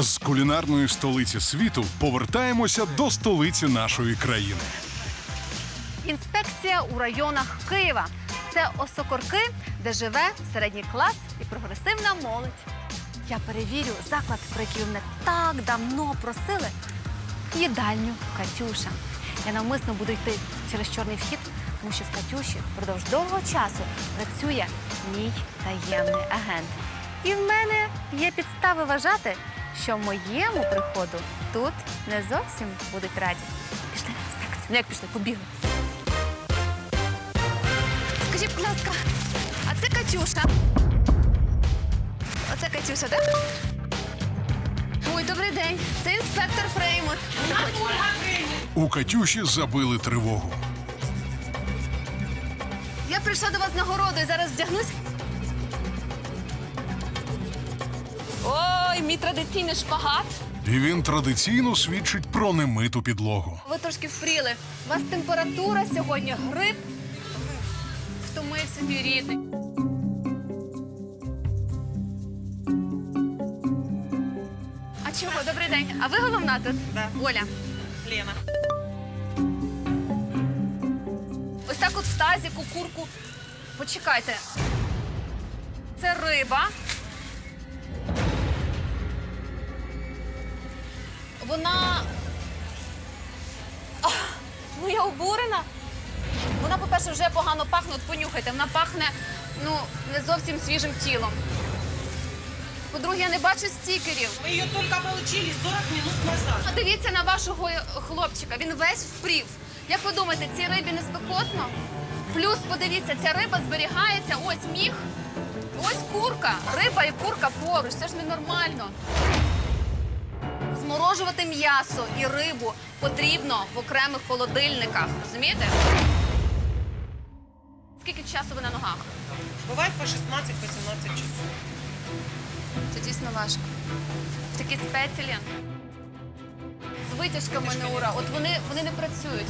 З кулінарної столиці світу повертаємося до столиці нашої країни. Інспекція у районах Києва. Це осокорки, де живе середній клас і прогресивна молодь. Я перевірю заклад, про який мене так давно просили. Їдальню Катюша. Я навмисно буду йти через чорний вхід, тому що в Катюші впродовж довгого часу працює мій таємний агент. І в мене є підстави вважати, що моєму приходу тут не зовсім будуть раді. Пішли на інспекцію. Ну як пішли, побігли. Скажіть, будь ласка, а це Катюша? Оце Катюша, так? Ой, добрий день. Це інспектор Фреймут. У Катюші забили тривогу. Я прийшла до вас нагородою, зараз вдягнусь. Ой, мій традиційний шпагат. І він традиційно свідчить про немиту підлогу. Ви трошки впріли. У вас температура сьогодні, грип. Втомився мій рідний. А чого? Добрий день. А ви головна тут? Да. Оля. Лена. Ось так от в тазіку, курку. Почекайте. Це риба. Вона. Ах, ну я обурена. Вона, по-перше, вже погано пахне. От понюхайте, вона пахне ну, не зовсім свіжим тілом. По-друге, я не бачу стікерів. Мы ее только получили 40 минут назад. Подивіться на вашого хлопчика, він весь впрів. Як ви думаєте, цій рибі не спекотно? Плюс подивіться, ця риба зберігається, ось міг, ось курка. Риба і курка поруч. Це ж ненормально. Зморожувати м'ясо і рибу потрібно в окремих холодильниках. Розумієте? Скільки часу ви на ногах? Бывает по 16-18 часов. Це дійсно важко. Такі спецілі. З витяжками Неура. От вони, вони не працюють.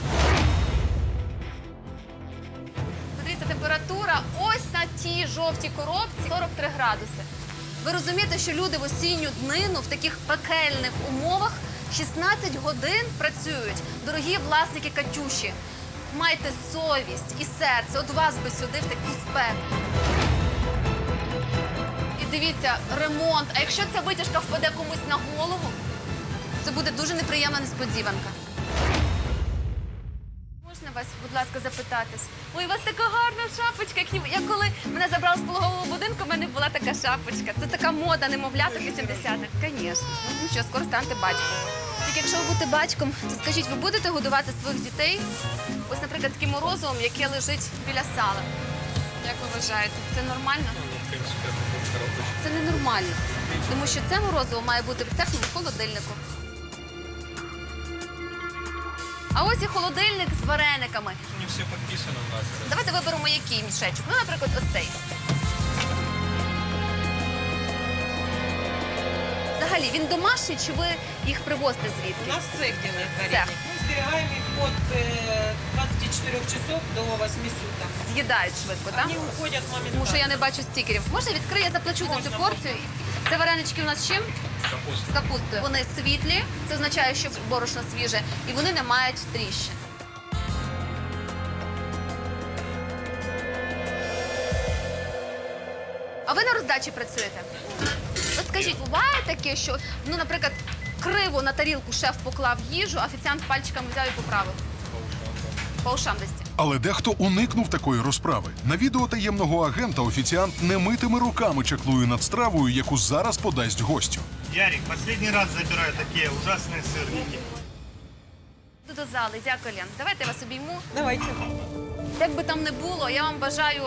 Подивіться, температура ось на тій жовтій коробці 43 градуси. Ви розумієте, що люди в осінню днину в таких пекельних умовах 16 годин працюють. Дорогі власники Катюші, майте совість і серце. От вас би сюди в таку спеку. І дивіться, ремонт. А якщо ця витяжка впаде комусь на голову, це буде дуже неприємна несподіванка. Вас, будь ласка, запитатись? Ой, у вас така гарна шапочка. як ніби- Я коли мене забрали з пологового будинку, в мене була така шапочка. Це така мода немовляток 80-х. Звісно. Ну що, скоро станете батьком. Тільки якщо ви будете батьком, то скажіть, ви будете годувати своїх дітей? Ось, наприклад, таким морозивом, яке лежить біля сала. Як ви вважаєте, це нормально? Це ненормально. Тому що це морозиво має бути в техному холодильнику. А ось і холодильник з варениками. Не все подписано у нас. Давайте виберемо який мішечок. Ну, наприклад, ось цей. Взагалі, він домашній чи ви їх привозите У нас цех делает Цех. варенье. Мы сберегаем их от э, 24 часов до 8 суток. З'їдають швидко, так? Они уходят моментально. Тому що я не бачу стікерів. Можна відкрию, я заплачу за цю порцію. Це варенички у нас з чим? З капустою. Вони світлі, це означає, що борошно свіже, і вони не мають тріщин. А ви на роздачі працюєте? От скажіть, буває таке, що, ну, наприклад, криво на тарілку шеф поклав їжу, офіціант пальчиками взяв і поправив? По ушам десь. Але дехто уникнув такої розправи. На відео таємного агента офіціант немитими руками чаклує над стравою, яку зараз подасть гостю. Ярик, последний раз забираю такие ужасные сырники. До зали, дякую, Лен. Давайте я вас обійму. Давайте. Як би там не було, я вам бажаю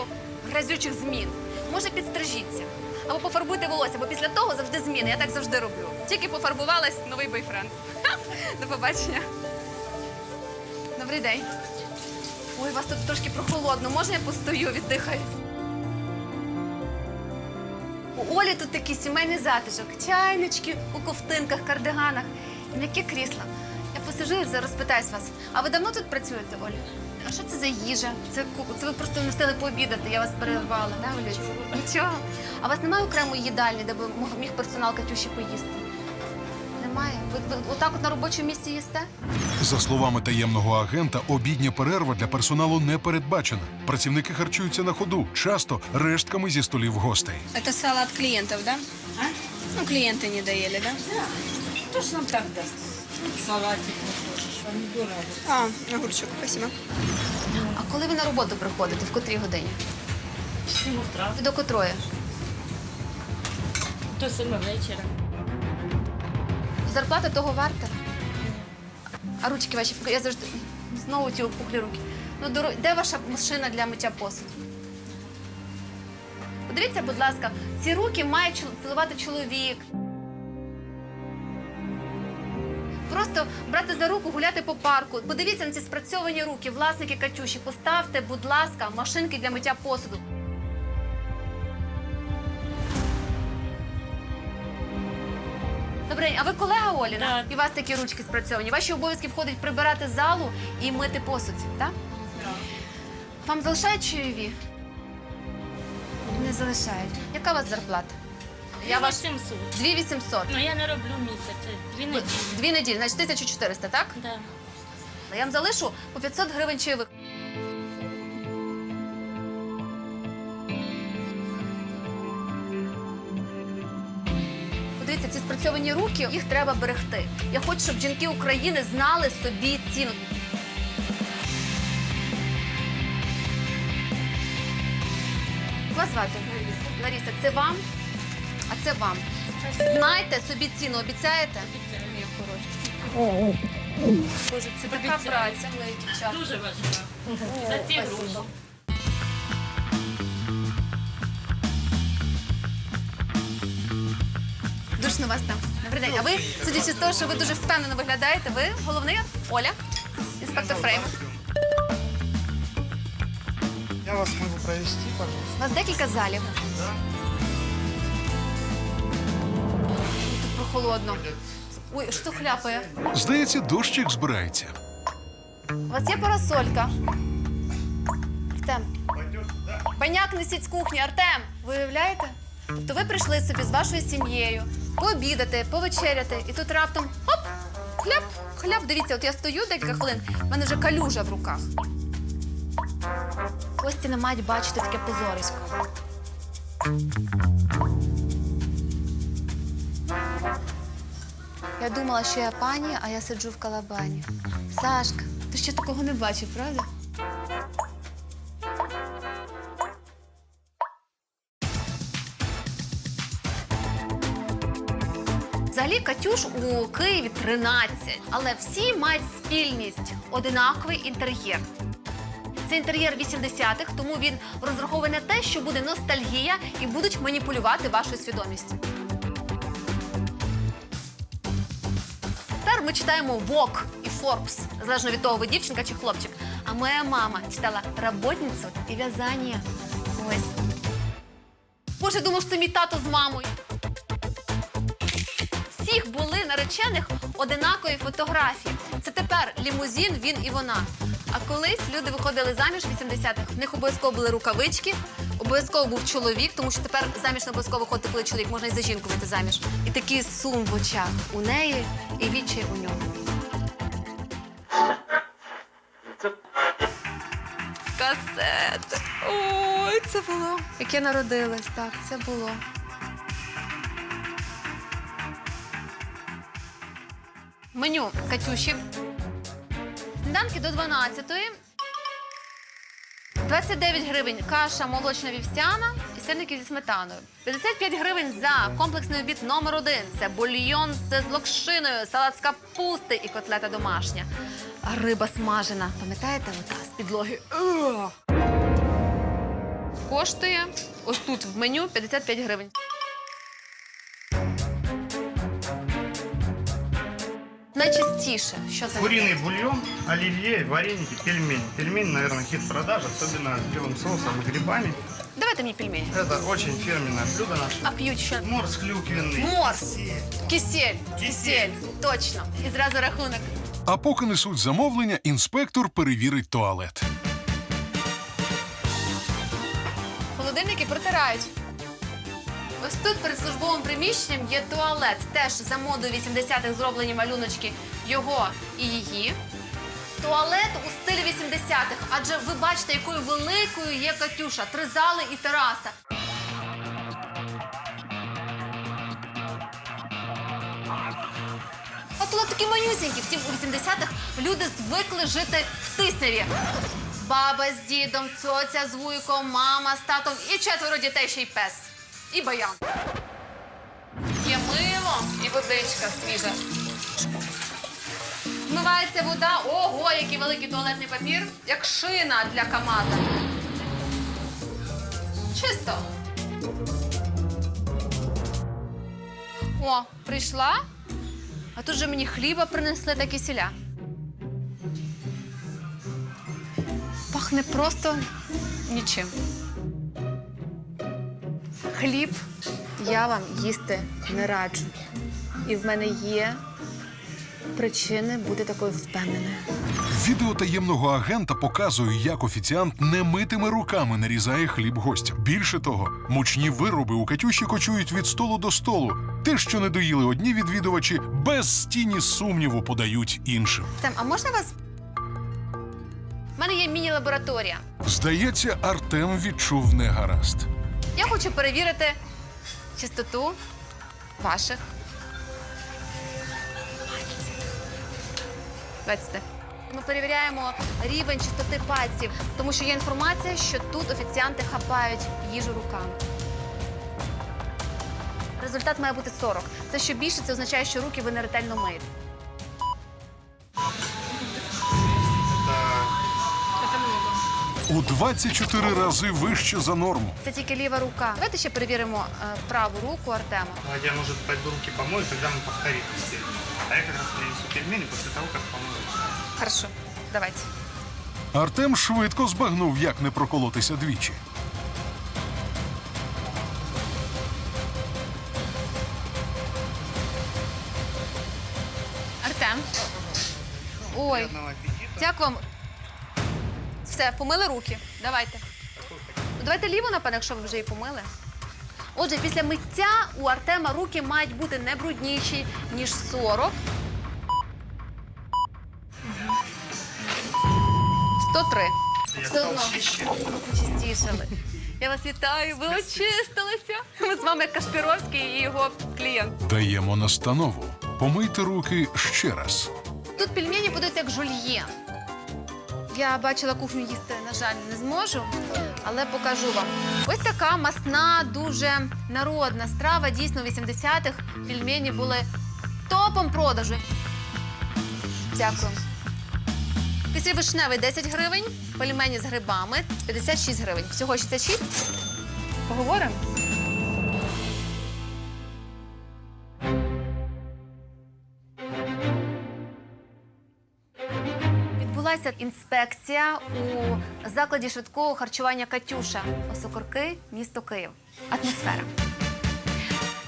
грязючих змін. Може, підстрижіться. Або пофарбуйте волосся, бо після того завжди зміни. Я так завжди роблю. Тільки пофарбувалась новий бойфренд. До побачення. Добрий день. Ой, у вас тут трошки прохолодно. Можна я постою, віддихаюсь? У Олі тут такий сімейний затишок. Чайнички у ковтинках, кардиганах. М'яке крісло. Я посижу і зараз питаюсь вас. А ви давно тут працюєте, Оля? А що це за їжа? Це, ку- це ви просто не встигли пообідати, я вас перервала, да, Олі? Нічого. А у вас немає окремої їдальні, де би мог- міг персонал Катюші поїсти? Немає? Ви, ви отак от на робочому місці їсте? За словами таємного агента, обідня перерва для персоналу не передбачена. Працівники харчуються на ходу, часто рештками зі столів гостей. Это салат клиентов, да? Ну, клиенты не доели, да? Хто ж нам так дасть? Салатик, помідори. А, огурчик, спасибо. А коли ви на роботу приходите? В котрій годині? Сім утра До котрої? до семи вечора. Зарплата того варта? А ручки ваші, я завжди знову ті опухлі руки. Ну, доро- де ваша машина для миття посуду? Подивіться, будь ласка, ці руки має цілувати чоловік. Просто брати за руку, гуляти по парку. Подивіться на ці спрацьовані руки, власники Катюші. Поставте, будь ласка, машинки для миття посуду. Добре, а ви колега Оліна? Так. І у вас такі ручки спрацьовані. Ваші обов'язки входить прибирати залу і мити посуд, так? Вам залишають чайові? Не залишають. Яка у вас зарплата? Я 700. 2800. Ну я не роблю місяць, дві неділі. Дві неділі, значить 1400, так? Да. Я вам залишу по 500 гривень чайових. Подивіться, ці спрацьовані руки, їх треба берегти. Я хочу, щоб жінки України знали собі ціну. Вас звати? Лариса, це вам, а це вам. Знайте собі ціну, обіцяєте? Моя хороша. Боже, це така праця, мої дівчата. Дуже важливо. За ці гроші. Душно вас там. Добрий день. А ви, судячи з того, що ви дуже впевнено виглядаєте, ви головний Оля, інспектор Фрейм. Я вас могу провести, пожалуйста. У вас декілька залів. Тут прохолодно. Ой, що хляпає? Здається, дощик збирається. У вас є парасолька? Артем. Баняк несіть з кухні, Артем. Ви уявляєте? Тобто ви прийшли собі з вашою сім'єю, пообідати, повечеряти, і тут раптом хоп! Хляп, хляп. Дивіться, от я стою декілька хвилин, в мене вже калюжа в руках. Гості не мають бачити таке позорисько. Я думала, що я пані, а я сиджу в калабані. Сашка, ти ще такого не бачив, правда? Взагалі Катюш у Києві 13, але всі мають спільність одинаковий інтер'єр. Це інтер'єр 80-х, тому він розрахований на те, що буде ностальгія і будуть маніпулювати вашою свідомістю. Тепер ми читаємо Vogue і Forbes, залежно від того, ви дівчинка чи хлопчик. А моя мама читала «Работницю» і в'язання. Ось. Боже, думав, що це мій тато з мамою. Всіх були наречених одинакові фотографії. Це тепер лімузин, він і вона. А колись люди виходили заміж в 80-х. В них обов'язково були рукавички, обов'язково був чоловік, тому що тепер заміж не обов'язково виходити, коли чоловік, можна і за жінку вийти заміж. І такий сум в очах у неї і відчай у нього. Касети. Ой, це було. Як я народилась, так, це було. Меню Катюші. Сніданки до 12-ї. 29 гривень каша молочна вівсяна і сирники зі сметаною. 55 гривень за комплексний обід номер один. Це бульйон з локшиною, салат з капусти і котлета домашня. Риба смажена. Пам'ятаєте, ота з підлоги? Коштує ось тут в меню 55 гривень. Найчастіше, що це? Куриный бульон, оливье, вареники, пельмени. Пельмени, наверное, хит продаж, особенно с белым соусом и грибами. Давайте мені пельмені. Это очень фирменное блюдо наше. А п'ють що? Морс клюквенный. Морс. Кисель. Кисель. Точно. І зразу рахунок. А поки несуть замовлення, інспектор перевірить туалет. Холодильники протирають. Ось тут перед службовим приміщенням є туалет. Теж за модою 80-х зроблені малюночки його і її. Туалет у стилі 80-х, адже ви бачите, якою великою є Катюша. Три зали і тераса. А туалет такі манюсінькі. Втім, у 80-х люди звикли жити в тисняві. Баба з дідом, цьоця з вуйком, мама з татом і четверо дітей ще й пес. І баян. Є мило і водичка свіжа. Змивається вода. Ого, який великий туалетний папір, як шина для КАМАЗа. Чисто. О, прийшла. А тут же мені хліба принесли та кисіля. Пахне просто нічим. Хліб я вам їсти не раджу. І в мене є причини бути такою впевненою. Відео таємного агента показує, як офіціант немитими руками нарізає хліб гостям. Більше того, мучні вироби у Катюші кочують від столу до столу. Те, що не доїли одні відвідувачі, без стіні сумніву подають іншим. Тем, а можна вас? У мене є міні-лабораторія. Здається, Артем відчув негаразд. Я хочу перевірити чистоту ваших. Бачите. Ми перевіряємо рівень чистоти пальців, тому що є інформація, що тут офіціанти хапають їжу руками. Результат має бути 40. Це що більше, це означає, що руки ви не ретельно миєте. У 24 рази вище за норму. Це тільки ліва рука. Давайте ще перевіримо е, праву руку Артема. Я, может, пойду руки помою, тогда мы повторим. А я как раз принесу пельмени после того, как помою. Хорошо, давайте. Артем швидко збагнув, як не проколотися двічі. Артем. Ой, дякую вам. Все, помили руки. Давайте. Ну, давайте ліву, напевно, якщо ви вже її помили. Отже, після миття у Артема руки мають бути не брудніші, ніж 40. 103. Я Все одно. Чистішали. Я вас вітаю, ви очистилися. Ми з вами Кашпіровський і його клієнт. Даємо настанову. Помийте руки ще раз. Тут пельмені будуть як жульєн. Я бачила кухню їсти, на жаль, не зможу, але покажу вам. Ось така масна, дуже народна страва. Дійсно, в 80-х пельмені були топом продажу. Дякую. Кисіль вишневий 10 гривень, пельмені з грибами 56 гривень. Всього 66. Поговоримо. Інспекція у закладі швидкого харчування Катюша. Осокорки, місто Київ. Атмосфера.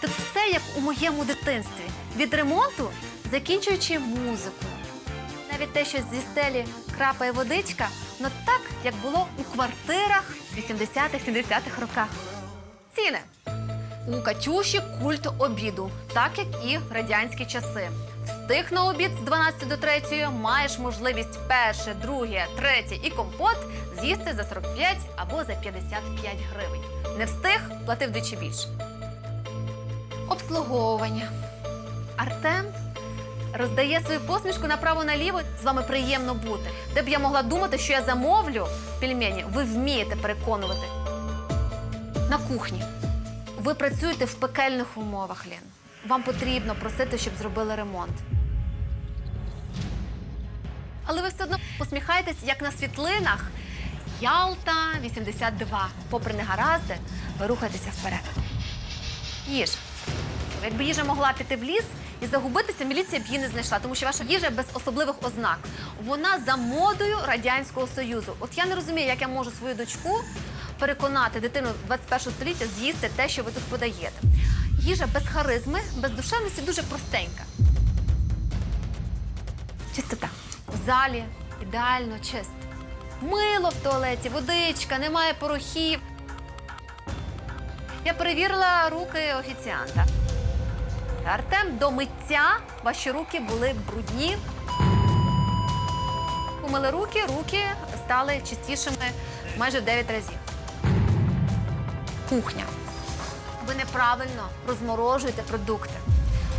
Тут все як у моєму дитинстві. Від ремонту закінчуючи музикою. Навіть те, що зі стелі крапає водичка, ну так, як було у квартирах 80-х-70-х роках. Ціни. У Катюші культ обіду, так як і в радянські часи. Встиг на обід з 12 до 3, маєш можливість перше, друге, третє і компот з'їсти за 45 або за 55 гривень. Не встиг, платив двічі більше. Обслуговування. Артем роздає свою посмішку направо-наліво. З вами приємно бути. Де б я могла думати, що я замовлю пельмені, ви вмієте переконувати. На кухні. Ви працюєте в пекельних умовах, Лін. Вам потрібно просити, щоб зробили ремонт. Але ви все одно посміхаєтесь, як на світлинах. Ялта 82. Попри негаразди, ви рухаєтеся вперед. Їжа. Якби їжа могла піти в ліс і загубитися, міліція б її не знайшла, тому що ваша їжа без особливих ознак. Вона за модою Радянського Союзу. От я не розумію, як я можу свою дочку переконати дитину 21 століття з'їсти те, що ви тут подаєте. Їжа без харизми, без душевності дуже простенька. Чистота. Залі ідеально чисто. Мило в туалеті, водичка, немає порохів. Я перевірила руки офіціанта. Артем, до миття ваші руки були брудні. Помили руки, руки стали чистішими майже в 9 разів. Кухня. Ви неправильно розморожуєте продукти.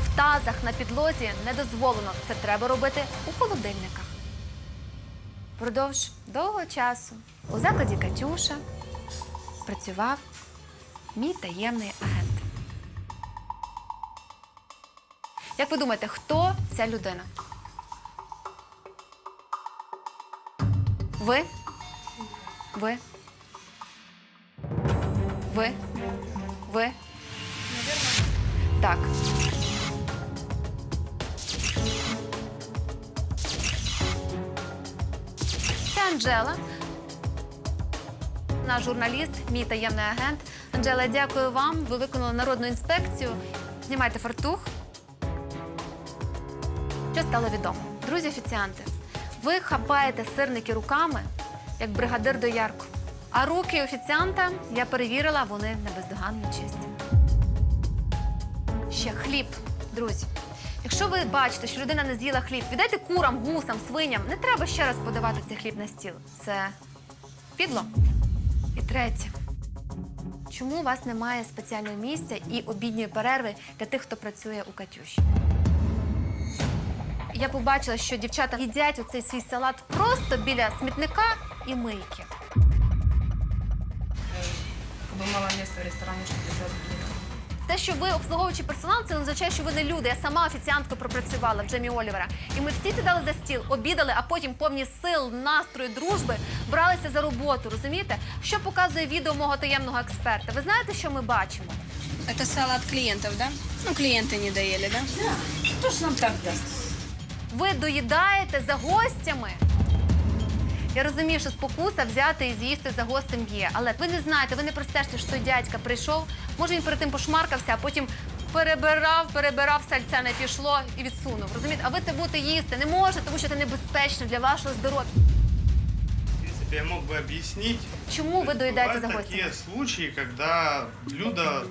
В тазах на підлозі не дозволено. Це треба робити у холодильниках. Продовж довгого часу у закладі Катюша працював мій таємний агент. Як ви думаєте, хто ця людина? Ви? Ви? Ви? Ви? Так. Анджела. Наш журналіст, мій таємний агент. Анджела, дякую вам. Ви виконали народну інспекцію. Знімайте фартух. Що стало відомо? Друзі офіціанти, ви хапаєте сирники руками, як бригадир доярку. А руки офіціанта я перевірила, вони не бездоганно чисті. Ще хліб, друзі. Якщо ви бачите, що людина не з'їла хліб, віддайте курам, гусам, свиням. Не треба ще раз подавати цей хліб на стіл. Це підло. І третє. Чому у вас немає спеціального місця і обідньої перерви для тих, хто працює у Катюші? Я побачила, що дівчата їдять оцей свій салат просто біля смітника і мийки. Мало места в ресторане, чтобы сразу Те, що ви обслуговуючий персонал, це не означає, що ви не люди. Я сама офіціанткою пропрацювала в Джемі Олівера. І ми всі сідали за стіл, обідали, а потім повні сил, настрою, дружби бралися за роботу. Розумієте? Що показує відео мого таємного експерта? Ви знаєте, що ми бачимо? Это салат клиентов, да? Ну, клиенты не доели, да? Кто ж нам так даст? Ви доїдаєте за гостями. Я розумію, що спокуса взяти і з'їсти за гостем є. Але ви не знаєте, ви не простежте, що той дядька прийшов. Може, він перед тим пошмаркався, а потім перебирав, перебирав, сальця не пішло і відсунув. Розумієте? А ви це будете їсти не можете, тому що це небезпечно для вашого здоров'я. В принципе, я мог бы объяснить. Чому ви доїдаєте за Бывают гостями? такие случаи, когда блюда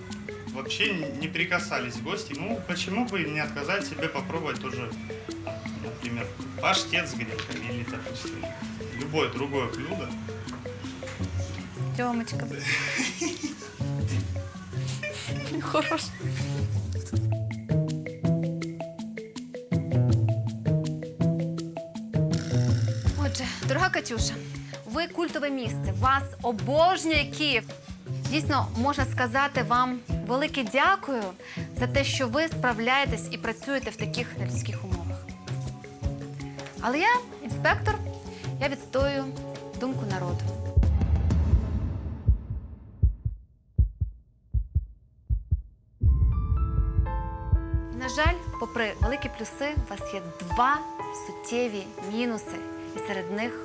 вообще не прикасались к гости. Ну, почему бы не отказать себе попробовать тоже, например, паштет с гренками или, допустим, любое другое блюдо. Тьомочка. Хорош. Отже, дорога Катюша, ви культове місце. Вас обожнює Київ. Дійсно, можна сказати вам велике дякую за те, що ви справляєтесь і працюєте в таких нелюдських умовах. Але я інспектор, я відстоюю думку народу. На жаль, попри великі плюси, у вас є два суттєві мінуси, і серед них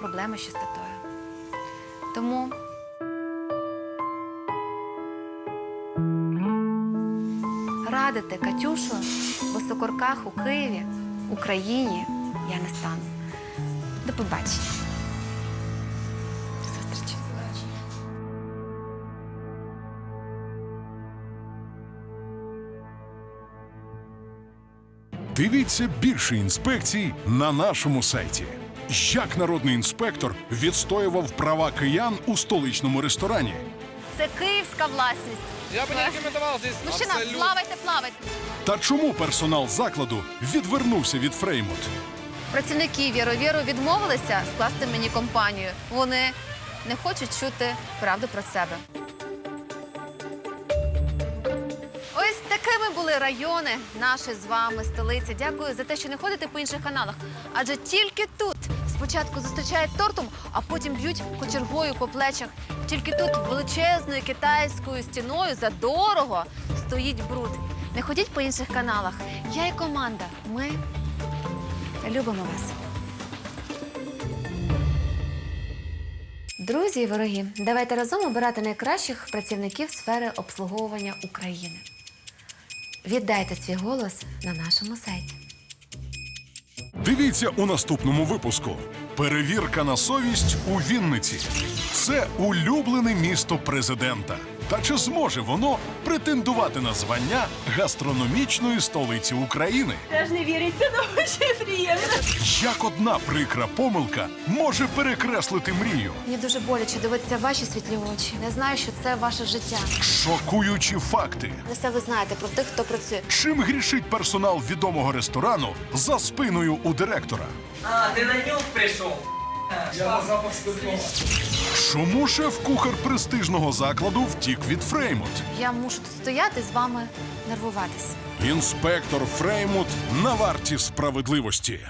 проблеми з чистотою. Тому радити Катюшу в високорках у Києві, Україні я не стану. До побачення. Дивіться більше інспекцій на нашому сайті. Як народний інспектор відстоював права киян у столичному ресторані. Це київська власність. Я бы не рекомендовал здесь Мужчина, абсолютно. плавайте, плавайте. Та чому персонал закладу відвернувся від Фреймут? Працівники Віровіру відмовилися скласти мені компанію. Вони не хочуть чути правду про себе. Ось такими були райони нашої з вами столиці. Дякую за те, що не ходите по інших каналах. Адже тільки тут спочатку зустрічають тортом, а потім б'ють кочергою по плечах. Тільки тут величезною китайською стіною задорого стоїть бруд. Не ходіть по інших каналах. Я і команда. Ми Любимо вас. Друзі і вороги, давайте разом обирати найкращих працівників сфери обслуговування України. Віддайте свій голос на нашому сайті. Дивіться у наступному випуску. Перевірка на совість у Вінниці. Це улюблене місто президента. Та чи зможе воно претендувати на звання гастрономічної столиці України? Теж не віриться, але дуже приємно. Як одна прикра помилка може перекреслити мрію? Мені дуже боляче дивитися ваші світлі очі. Я знаю, що це ваше життя. Шокуючі факти. Ви все ви знаєте про тих, хто працює. Чим грішить персонал відомого ресторану за спиною у директора? А, ти на нюх прийшов. Чому шеф-кухар престижного закладу втік від Фреймут? Я мушу тут стояти з вами нервуватись. Інспектор Фреймут на варті справедливості.